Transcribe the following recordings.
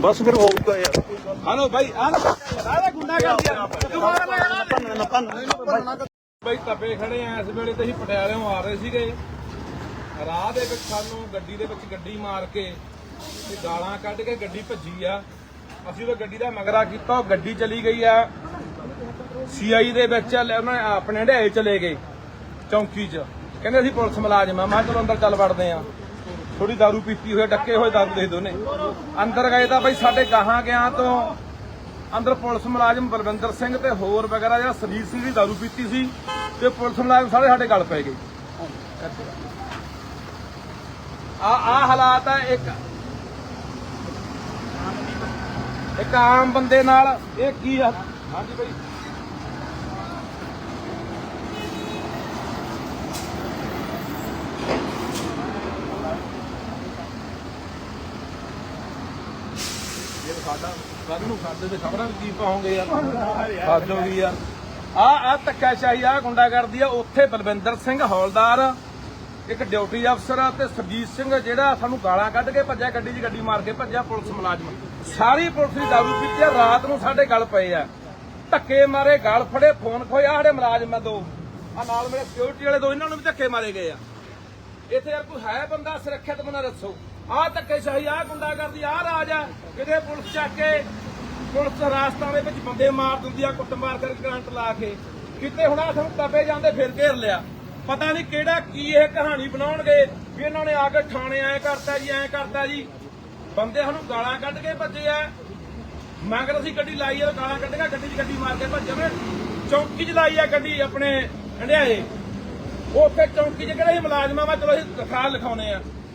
ਬਸ ਫਿਰ ਹੋਊਗਾ ਯਾਰ। ਹਲੋ ਭਾਈ ਆ ਨਾ ਗੁੰਡਾ ਕਰ ਦਿਆ। ਦੁਬਾਰਾ ਮੈਂ ਭਾਈ ਤਪੇ ਖੜੇ ਆ ਇਸ ਵੇਲੇ ਤੇ ਅਸੀਂ ਪਟਿਆਲਿਓਂ ਆ ਰਹੇ ਸੀਗੇ। ਰਾਹ ਦੇ ਵਿੱਚ ਸਾਨੂੰ ਗੱਡੀ ਦੇ ਵਿੱਚ ਗੱਡੀ ਮਾਰ ਕੇ ਤੇ ਗਾਲਾਂ ਕੱਢ ਕੇ ਗੱਡੀ ਭੱਜੀ ਆ। ਅਸੀਂ ਉਹ ਗੱਡੀ ਦਾ ਮਗਰਾ ਕੀਤਾ ਉਹ ਗੱਡੀ ਚਲੀ ਗਈ ਆ। ਸੀਆਈ ਦੇ ਵਿੱਚ ਉਹਨਾਂ ਨੇ ਆਪਣੇ ਹੰਡਿਆਏ ਚਲੇ ਗਏ ਚੌਂਕੀ 'ਚ। ਕਹਿੰਦੇ ਅਸੀਂ ਪੁਲਿਸ ਮੁਲਾਜ਼ਮ ਆ ਮੈਂ ਚਲੋ ਅੰਦਰ ਚੱਲ ਵੜਦੇ ਆ। ਥੋੜੀ ਦਾਰੂ ਪੀਤੀ ਹੋਏ ਡੱਕੇ ਹੋਏ ਦਾਰੂ ਦੇ ਦੋਨੇ। ਅੰਦਰ ਗਏ ਤਾਂ ਬਈ ਸਾਡੇ ਗਾਹਾਂ ਗਿਆ ਤੋਂ ਅੰਦਰ ਪੁਲਿਸ ਮੁਲਾਜ਼ਮ ਬਲਵਿੰਦਰ ਸਿੰਘ ਤੇ ਹੋਰ ਵਗੈਰਾ ਜਿਹੜਾ ਸਰਜੀਤ ਸਿੰਘ ਦੀ ਦਾਰੂ ਪੀਤੀ ਸੀ ਤੇ ਪੁਲਿਸ ਮੁਲਾਜ਼ਮ ਸਾਰੇ ਸਾਡੇ ਗਲ ਪੈ ਗਏ। ਆ ਆ ਹਾਲਾਤ ਆ, ਇੱਕ ਇੱਕ ਆਮ ਬੰਦੇ ਨਾਲ ਇਹ ਕੀ ਆ? ਹਾਂਜੀ ਬਈ। ਇਹ ਸਾਡਾ ਕੱਲ ਨੂੰ ਸਾਡੇ ਤੇ ਖਬਰਾਂ ਕੀ ਪਾਉਂਗੇ ਯਾਰ? ਸਾਜੋ ਵੀ ਯਾਰ। ਆ ਆ ਧੱਕਾਸ਼ਾਹੀ, ਆ ਗੁੰਡਾ ਕਰਦੀ ਆ, ਉੱਥੇ ਬਲਵਿੰਦਰ ਸਿੰਘ ਹੌਲਦਾਰ, ਇੱਕ ਡਿਊਟੀ ਅਫਸਰ ਤੇ ਸਰਜੀਤ ਸਿੰਘ ਜਿਹੜਾ ਸਾਨੂੰ ਗਾਲਾਂ ਕੱਢ ਕੇ ਭੱਜਿਆ, ਗੱਡੀ 'ਚ ਗੱਡੀ ਮਾਰ ਕੇ ਭੱਜਿਆ ਪੁਲਿਸ ਮੁਲਾਜ਼ਮ। ਸਾਰੀ ਪੁਲਿਸ ਦੀ ਦਾਰੂ ਪੀਤੀ ਆ, ਰਾਤ ਨੂੰ ਸਾਡੇ ਗਲ ਪਏ ਆ। ਧੱਕੇ ਮਾਰੇ, ਗਲ ਫੜੇ, ਫੋਨ ਖੋਇਆ ਸਾਡੇ ਮੁਲਾਜ਼ਮ ਆ ਦੋ। ਆ ਨਾਲ ਮੇਰੇ ਸਿਕਿਉਰਿਟੀ ਵਾਲੇ ਦੋ, ਇਹਨਾਂ ਨੂੰ ਵੀ ਧੱਕੇ ਮਾਰੇ ਗਏ ਆ। ਇੱਥੇ ਯਾਰ ਕੋਈ ਹੈ ਬੰਦਾ ਸੁਰੱਖਿਅਤ ਬੰਦਾ ਦੱਸੋ। ਆਹ ਧੱਕੇਸ਼ਾਹੀ ਆਹ ਗੁੰਡਾ ਕਰਦੀ ਆਹ ਰਾਜ ਆ। ਕਿਤੇ ਪੁਲਿਸ ਚੱਕ ਕੇ, ਪੁਲਿਸ ਰਾਸਤਾਂ ਦੇ ਵਿੱਚ ਬੰਦੇ ਮਾਰ ਦਿੰਦੀ ਆ, ਕੁੱਟਮਾਰ ਕਰਕੇ ਕਰੰਟ ਲਾ ਕੇ। ਕਿਤੇ ਹੁਣ ਆ ਸਾਨੂੰ ਤਪੇ ਜਾਂਦੇ ਫਿਰ ਘੇਰ ਲਿਆ। ਪਤਾ ਨਹੀਂ ਕਿਹੜਾ ਕੀ ਇਹ ਕਹਾਣੀ ਬਣਾਉਣਗੇ, ਵੀ ਇਹਨਾਂ ਨੇ ਆ ਕੇ ਥਾਣੇ ਐ ਕਰਤਾ ਜੀ, ਐ ਕਰਤਾ ਜੀ। ਬੰਦੇ ਸਾਨੂੰ ਗਾਲਾਂ ਕੱਢ ਕੇ ਭੱਜੇ ਆ। ਮਗਰ ਅਸੀਂ ਗੱਡੀ ਲਾਈ ਆ, ਗਾਲਾਂ ਕੱਢੀਆਂ, ਗੱਡੀ 'ਚ ਗੱਡੀ ਮਾਰ ਕੇ ਭੱਜੇ ਨੇ। ਚੌਂਕੀ 'ਚ ਲਾਈ ਆ ਗੱਡੀ ਆਪਣੇ ਹੰਡਿਆਏ ਉੱਥੇ ਚੌਂਕੀ 'ਚ ਕਿਹੜੇ ਮੁਲਾਜ਼ਮਾਂ ਵਾ ਚਲੋ ਅਸੀਂ ਲਿਖਾ ਲਿਖਾਉਨੇ ਆ।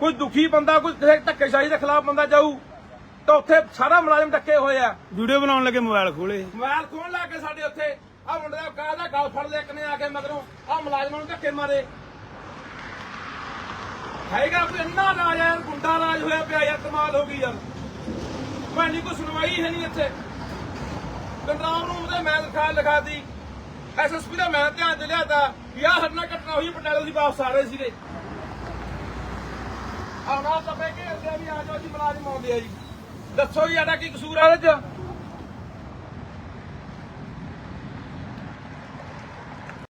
ਕੋਈ ਦੁਖੀ ਬੰਦਾ ਕੋਈ ਕਿਸੇ ਧੱਕੇਸ਼ਾਹੀ ਦੇ ਖਿਲਾਫ ਬੰਦਾ ਜਾਊ ਤਾਂ ਉੱਥੇ ਸਾਰਾ ਮੁਲਾਜ਼ਮ ਡੱਕੇ ਹੋਏ ਆ। ਵੀਡੀਓ ਬਣਾਉਣ ਲੱਗੇ ਮੋਬਾਈਲ ਖੋਲੇ ਮੋਬਾਈਲ ਖੋਣ ਲਾ ਕੇ ਸਾਡੇ ਉੱਥੇ। ਆ ਮੁੰਡੇ ਦਾ ਕਾਹਦਾ ਗਲ ਫੜ ਲਿਆ ਇੱਕ ਨੇ ਆ ਕੇ ਮਗਰੋਂ। ਆ ਮੁਲਾਜ਼ਮਾਂ ਨੂੰ ਧੱਕੇ ਮਾਰੇ। ਹੈਗਾ ਕੋਈ ਇੰਨਾ ਰਾਜ ਯਾਰ ਗੁੰਡਾ ਰਾਜ ਹੋਇਆ ਪਿਆ ਯਾਰ ਕਮਾਲ ਹੋ ਗਈ ਯਾਰ। ਭਾਣੀ ਕੋਈ ਸੁਣਵਾਈ ਹੈ ਨਹੀਂ ਇੱਥੇ। ਕੰਟਰੋਲ ਰੂਮ ਦੇ ਮੈਂ ਦਰਖਾਸਤ ਲਿਖਾਤੀ। ਐਸਐਸਪੀ ਦਾ ਮੈਂ ਧਿਆਨ ਚ ਲਿਆਤਾ ਵੀ ਆਹ ਹਰਨਾ ਘਟਨਾ ਹੋਈ ਪਟਿਆਲੇ ਦੀ ਵਾਪਸ ਆ ਰਹੇ ਸੀਗੇ। ਆਉਣਾ ਨਾ ਘੇਰਦੇ ਆ ਵੀ ਆ ਜਾਓ ਜੀ, ਮੁਲਾਜ਼ਮ ਆਉਂਦੇ ਆ ਜੀ। ਦੱਸੋ ਜੀ ਸਾਡਾ ਕੀ ਕਸੂਰ ਆ ਇਹਦੇ ਚ?